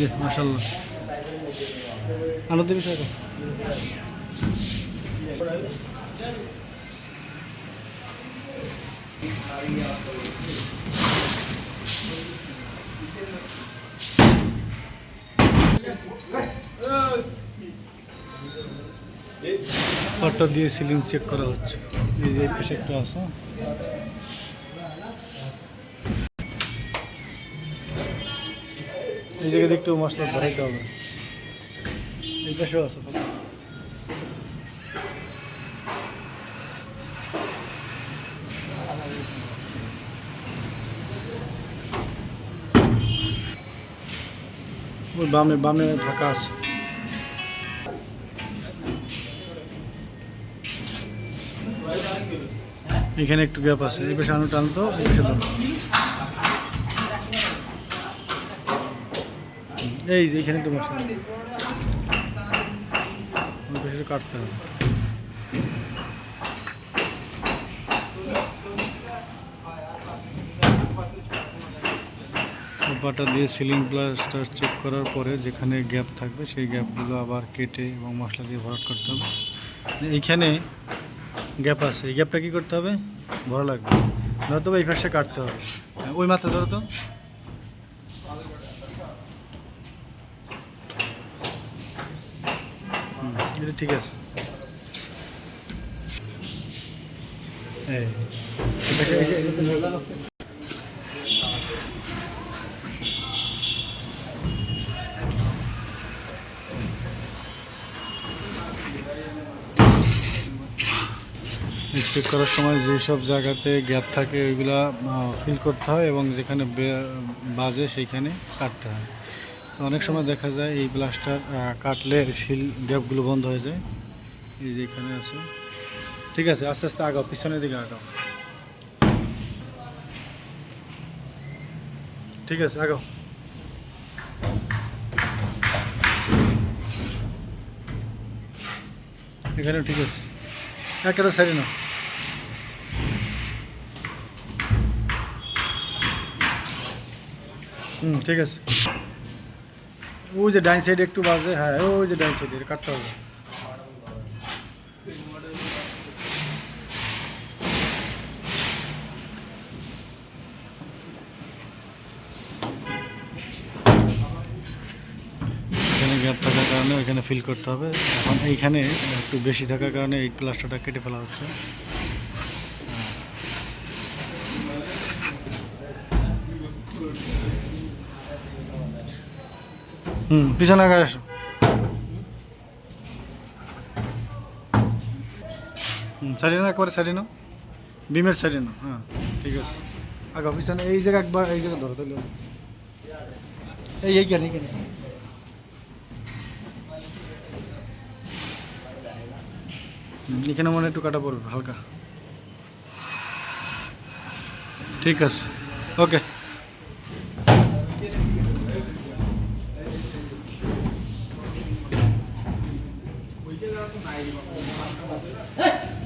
যে মাসাল্লাহ আনন্দ বিষয় দিয়ে সিলিং চেক করা হচ্ছে। এই যে এই পাশে একটা আছে। জায়গাতে একটু মশলা ধরাইতে হবে। বামে বামে ঢাকা আছে। এখানে একটু গ্যাপ আছে। এই পাশে আনো টানতো, এই পাশে এই যে এখানে একটু কাটতে হবে। সোফাটা দিয়ে সিলিং প্লাস্টার চেক করার পরে যেখানে গ্যাপ থাকবে সেই গ্যাপগুলো আবার কেটে এবং মশলা দিয়ে ভরাট করতে হবে। এইখানে গ্যাপ আছে। এই গ্যাপটা কী করতে হবে? ভরা লাগবে। নয়তো এই পাশে কাটতে হবে। হ্যাঁ, ওই মাথা ধরো তো হুম, এটা ঠিক আছে চেক করার সময় যেসব জায়গাতে গ্যাপ থাকে, ওইগুলা ফিল করতে হয় এবং যেখানে বাজে সেইখানে কাটতে হয়। তো অনেক সময় দেখা যায় এই ব্লাস্টার কাটলে ফিল গ্যাপগুলো বন্ধ হয়ে যায়। এই যে এখানে আছে। ঠিক আছে, আস্তে আস্তে আগাও, পিছনের দিকে আগাও। ঠিক আছে, আগাও। এখানেও ঠিক আছে। একটা সারি না হুম, ঠিক আছে। ওই যে ডাইন সাইড একটু বাজে হ্যাঁ ওই যে ডাইন সাইড কাটতে হবে। গ্যাপ থাকার কারণে ওইখানে ফিল করতে হবে। এখন এইখানে একটু বেশি থাকার কারণে এই প্লাস্টারটা কেটে ফেলা হচ্ছে। পিছনে আগে আসো। হুম সাইডে না একবারে সাইডে নাও। বিমের সাইডে নাও হ্যাঁ ঠিক আছে। আগে পিছনে, এই জায়গা একবার, এই জায়গা ধরো তাহলে। এই, এইখানে এইখানে। এখানে মনে একটু কাটা পড়বে, হালকা। ঠিক আছে, ওকে। 哎